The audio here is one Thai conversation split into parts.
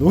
ลุ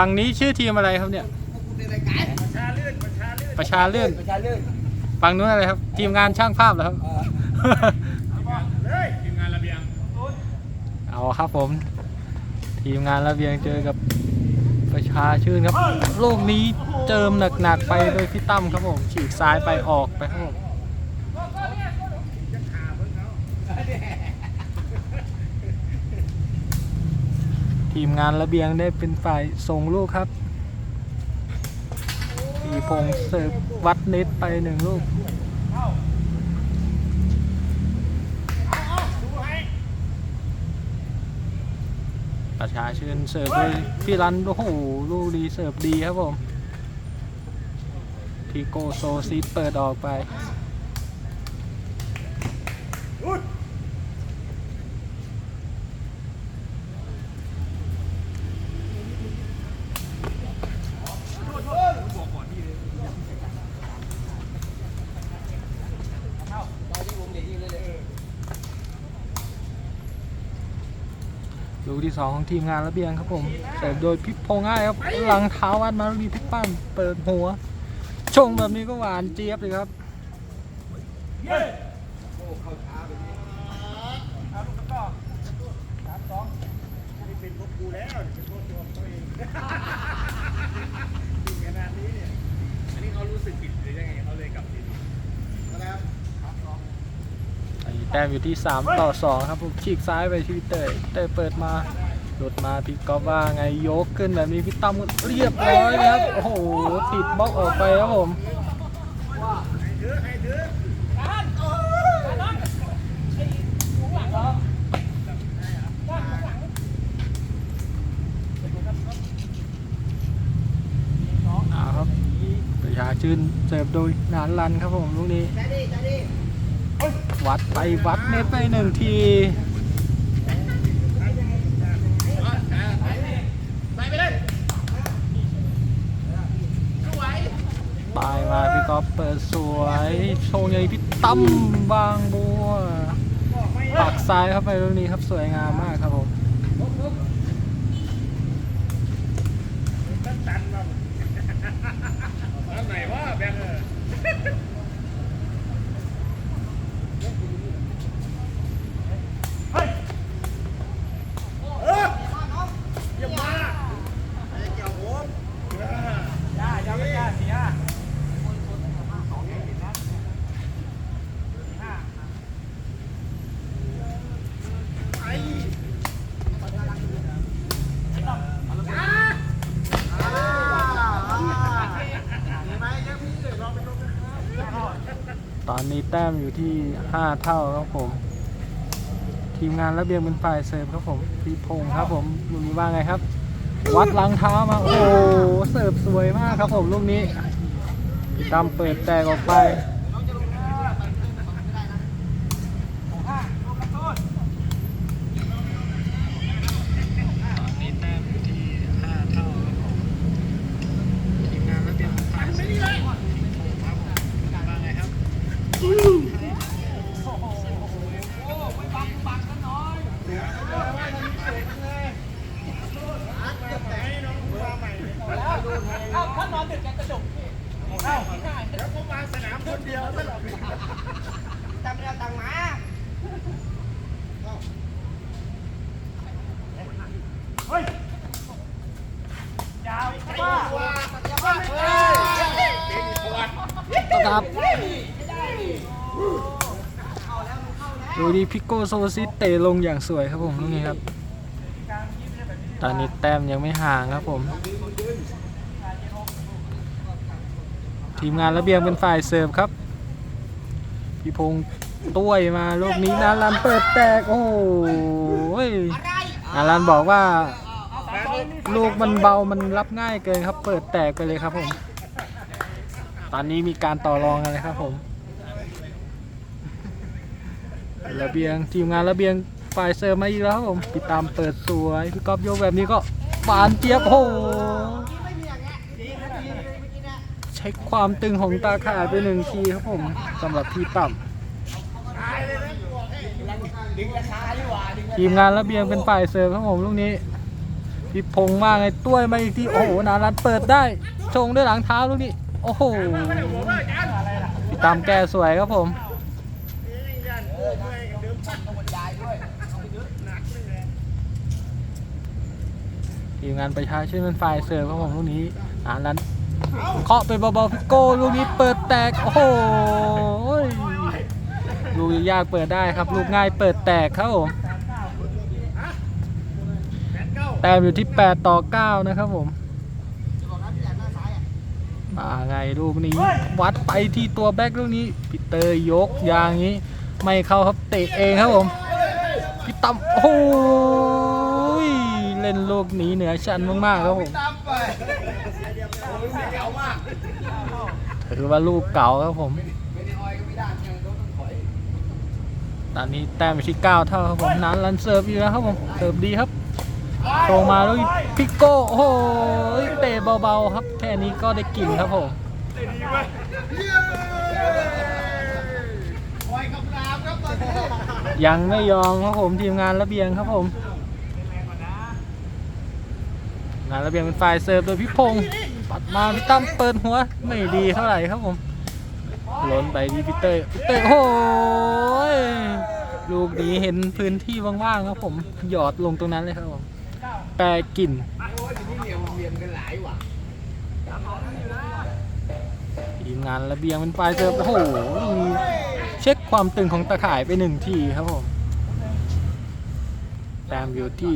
ฝั่งนี้ชื่อทีมอะไรครับเนี่ย ประชาเลื่อนประชาเลื่อนฝั่งนู้นอะไรครับ ทีมงานช่างภาพเหรอครับทีมงานระเบียงเอาครับผม ทีมงานระเบียงเจอกับประชาชื่นครับลูกนี้เจิมหนักๆไปโดยพี่ตั้มครับผมฉีกซ้ายไปออกไปครับ ทีมงานระเบียงได้เป็นฝ่ายส่งลูกครับปีพงเสิร์ฟวัดเน็ตไปหนึ่งลูกประชาชื่นเสิร์ฟด้วยพี่รันโอ้โหลูกดีเสิร์ฟดีครับผมทีโกโซซีเปิดออกไป ลูก ที่สองของทีมงานระเบียงครับผมเสิร์ฟโดยพิพพงง่ายครับหลังเท้าวัดมาลีพิกปั้นเปิดหัว ชงแบบนี้ก็หวานเจี๊ยบเลยครับเป็นพวกกูแล้วเป็นพวกตัวเขาเองทีมขนาดนี้เนี่ยอันนี้เขารู้สึกผิดหรือยังไงเขาเลยกลับทีมนะครับ แต้มอยู่ที่ 3 ต่อ 2 ครับผมฉีกซ้ายไปที่พี่เตยเตยเปิดมาหลุดมาพี่ก๊อฟว่าไงยกขึ้นแบบนี้พี่ตั้มก็เรียบร้อยนะครับ โอ้โหติดบล็อกออกไปครับผมอให้ถือเอาครับประชาชื่นเสิร์ฟโดยนานรันครับผมลูกนี้ วัดไปวัดเน็ตไปหนึ่งทีไปไปเลยปลายมาพี่ก๊อฟเปิดสวยโชว์ใหญ่พี่ตั้มบางบัวปักซ้ายเข้าไปตรงนี้ครับสวยงามมากครับผม ตันตันบ้างอันไหนวะแบงค์เอออย่ามาไอ้เจ้าผมย่าอย่าไปย่าเสีย ตอนนี้ แต้มอยู่ที่ 5 เท่าครับผม ทีมงานระเบียงเป็นฝ่ายเสิร์ฟครับผมพี่พงษ์ครับผมลูกนี้ว่าไงครับ วัดหลังเท้ามา โอ้เสิร์ฟสวยมากครับผมลูกนี้ตั้มเปิดแตกออกไป แล้วผมวางสนามคนเดียวตลอด จำเราตังมา เฮ้ยยาวเข้ามา ครับ ดูดีพิโก้โซซิเตะลงอย่างสวยครับผมลูกนี้ครับ ตอนนี้แต้มยังไม่ห่างครับผม ทีมงานระเบียงเป็นฝ่ายเสิร์ฟครับพี่พงษ์ต้วยมาลูกนี้นารันเปิดแตก โอ้โหนารันบอกว่า ลูกมันเบามันรับง่ายเกินครับ เปิดแตกไปเลยครับผม ตอนนี้มีการต่อรองกันเลยครับผม ระเบียงทีมงานระเบียงฝ่ายเสิร์มาอีกแล้วครับผมติดตามเปิดสวยพี่ก๊อฟโยกแบบนี้ก็บานเจี๊ยบโอ้โหเช็ความตึงของตาข่ายไปหนึ่งทีครับผมสำหรับพี่ต่ำดึงราคาดีกว่าดึงทีมงานระเบียงเป็นฝ่ายเสิร์ฟครับผมลูกนี้พี่พงษ์ว่าไงต้วยมาอีกทีโอ้โหนารันเปิดได้ชงด้วยหลังเท้าลูกนี้ โอ้โหตามแกสวยครับผม ทีมงานประชาชื่นเป็นฝ่ายเสิร์ครับผมลูกนี้อ่านั้นเคาะไปเบาๆพิโก้ลูกนี้เปิดแตก โอ้โหลูกยากเปิดได้ครับ ลูกง่ายเปิดแตกครับผมแต้มอยู่ที่ 8 ต่อ 9 นะครับผม มาไงลูกนี้ วัดไปที่ตัวแบ็คลูกนี้พีเตอร์ยกอย่างนี้ ไม่เข้าครับเตะเองครับผมพี่ตั้มโอ้โหเล่นลูกนี้เหนือชั้นมากๆครับผมถือว่าลูกเก่าครับผม ตอนนี้แต้มอยู่ที่ 9 เท่าครับผมนั้นรันเสิร์ฟอยู่แล้วครับผมเสิร์ฟดีครับ ตรงมาด้วยพิกโก้โอ้โหเตะเบาๆครับแค่นี้ก็ได้กินครับผมคอยคำรามครับตอนนี้ยังไม่ยอมครับผมทีมงานระเบียงครับผม งานระเบียงเป็นฝ่ายเสิร์ฟโดยพี่พงศ์ปัดมาพี่ตั้มเปิดหัวไม่ดีเท่าไหร่ครับผมล้นไปที่พี่เต้ยพี่เต้ยโอ้ยลูกนี้เห็นพื้นที่ว่างๆครับผมหยอดลงตรงนั้นเลยครับผม แปรกลิ่นโอ้ยอยู่นี่เหลี่ยมเหลี่ยมกันหลายว่ะทีมงานระเบียงเป็นฝ่ายเสิร์ฟโอ้โหเช็คความตึงของตะข่ายไปหนึ่งทีครับผมแต้มอยู่ที่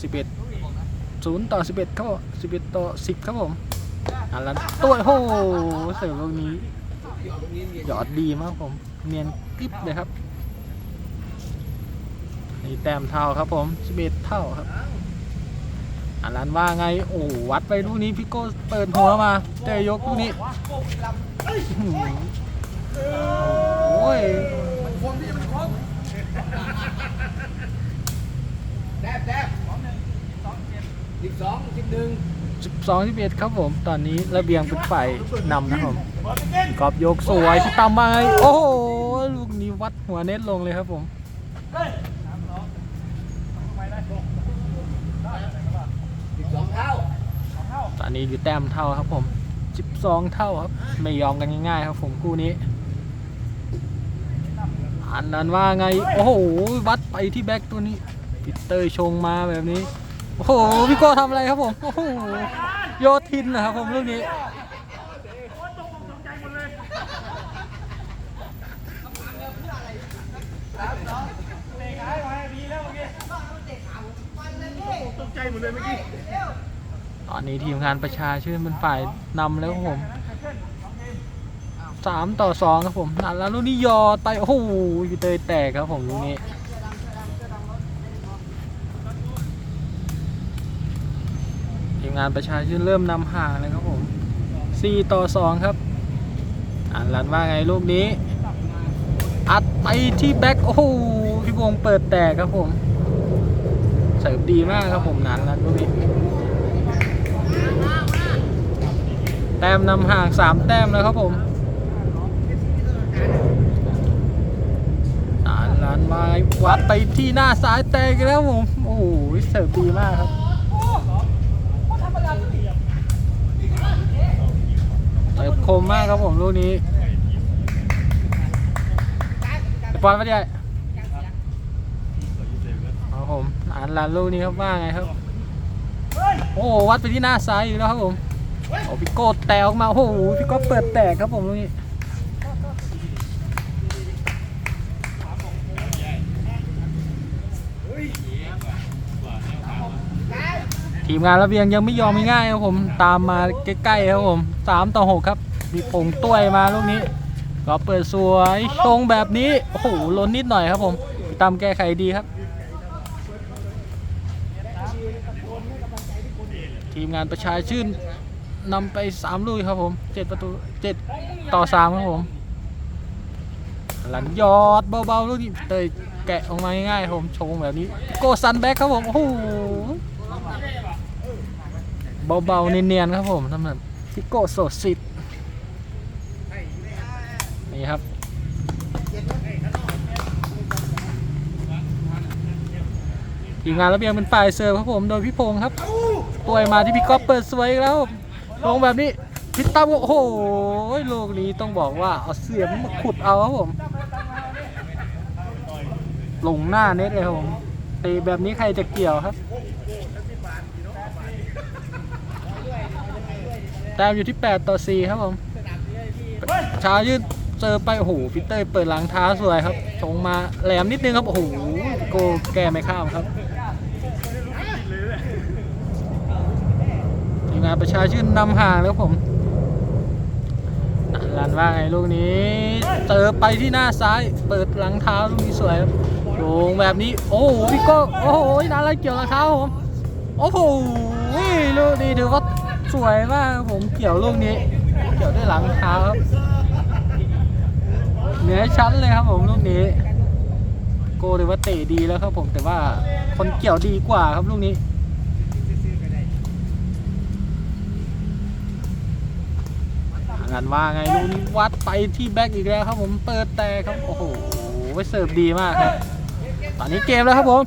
11 0 ต่อ 11ครับผม11 ต่อ 10 ครับผมอันละตัวโอ้โหเสิร์ฟลูกนี้หยอดดีมากครับผม เนียนกริบเลยครับนี่แต้มเท่าครับผม 11 เท่าครับ อันนั้นว่าไง โอ้วัดไปลูกนี้พี่โก้เปิดหัวมาเตะยกลูกนี้อื้อหือโอ้ยคงที่มันคงแดบแดบสิบสองสิบหนึ่ง12 11ครับผม ตอนนี้ระเบียงเป็นฝ่ายนำนะครับผมกอบยกสวยพี่ตามมาไงโอ้โหลูกนี้วัดหัวเน็ตลงเลยครับผม สิบสองเท่า ตอ นนี้อยู่แต้มเท่าครับผม12เท่าครับ ไม่ยอมกันง่ายๆครับผมคู่นี้ อันนั้นว่าไง โอ้โห วัดไปที่แบ็กตัวนี้ปิเตอร์ชงมาแบบนี้ โอ้โห พี่โก้ทำอะไรครับผม โอ้โห โยทินนะครับผมลูกนี้ตกใจหมดเลยเมื่อกี้ ตอนนี้ทีมงานประชาชื่นเป็นฝ่ายนำแล้วครับผมสามต่อสองครับผมนัดแล้วลูกนี้ยอไปโอ้โหเตยแตกครับผมลูกนี้ทีมงานประชาชื่นเริ่มนำห่างเลยครับผมสี่ต่อสองครับอ่านรันว่าไงลูกนี้ อัดไปที่แบ็คโอ้โหพี่วงเปิดแตกครับผมเสิร์ฟดีมากครับผมนันรันลูกนี้ แต้มนำห่างสามแต้มแล้วครับผมอ่านมาวัดไปที่หน้าซ้ายแตกแล้วผม โอ้โหเสิร์ฟดีมากครับเติบคมมากครับผมลูกนี้ไอ้ปอนไมาดิครับผมอ่านลานลูกนี้ครับว่าไงครับ โอ้วัดไปที่หน้าซ้ายอีกแล้วครับผม โอ้พี่โก้แตกออกมา โอ้โหพี่โก้เปิดแตกครับผมตรงนี้ทีมงานระเบียงยังไม่ยอมง่ายครับผมตามมาใกล้ๆครับผมสามต่อหกครับ มีผงต้วยมาลูกนี้ ก็เปิดสวยตรงแบบนี้โอ้โหล้นนิดหน่อยครับผมตามแก้ไขดีครับ ทีมงานประชาชื่น นำไป3ลูกครับผม7ประตู7ต่อ3ครับผม หลังยอดเบาๆลูกนี้เตยแกะออกมาง่ายๆผมชงแบบนี้ โกซันแบ็คครับผมโอ้โหเบาๆเนียนๆครับผมสำหรับพิโกโซซิตนี่ครับทีมงานระเบียงเป็นฝ่ายเสิร์ฟครับผมโดยพี่พงศ์ครับตัวมาที่พี่ก๊อฟเปิดสวยแล้วครับ ลงแบบนี้พิตาโอ้โหลูกนี้ต้องบอกว่าเอาเสียมมาขุดเอาครับผมลงหน้าเน็ตเลยครับผมตีแบบนี้ใครจะเกี่ยวครับแต้มอยู่ที่ 8 ต่อ 4 ครับผมชายืดเจอไปโอ้โหฟิตเตอร์เปิดหลังเท้าสวยครับชงมาแหลมนิดนึงครับโอ้โหโกแก้ไม่ข้ามครับ ทีม งานประชาชื่นนำห่างแล้วผมลันว่าไงลูกนี้เจอไปที่หน้าซ้ายเปิดหลังเท้าลูกนี้สวยครับโด่งแบบนี้โอ้โหพี่โก้โอ้โหน่ารักเกี่ยวหลังเท้าผมโอ้โหลูกนี้ถือว่าสวยมากผมเกี่ยวลูกนี้ เกี่ยวด้วยหลังเท้าครับเหนือชั้นเลยครับผมลูกนี้ โกถือว่าเตะดีแล้วครับผมแต่ว่าคนเกี่ยวดีกว่าครับลูกนี้ งานว่าไงลุนวัดไปที่แบ็กอีกแล้วครับผมเปิดแต่ครับโอ้โหเสิร์ฟดีมากครับตอนนี้เกมแล้วครับผม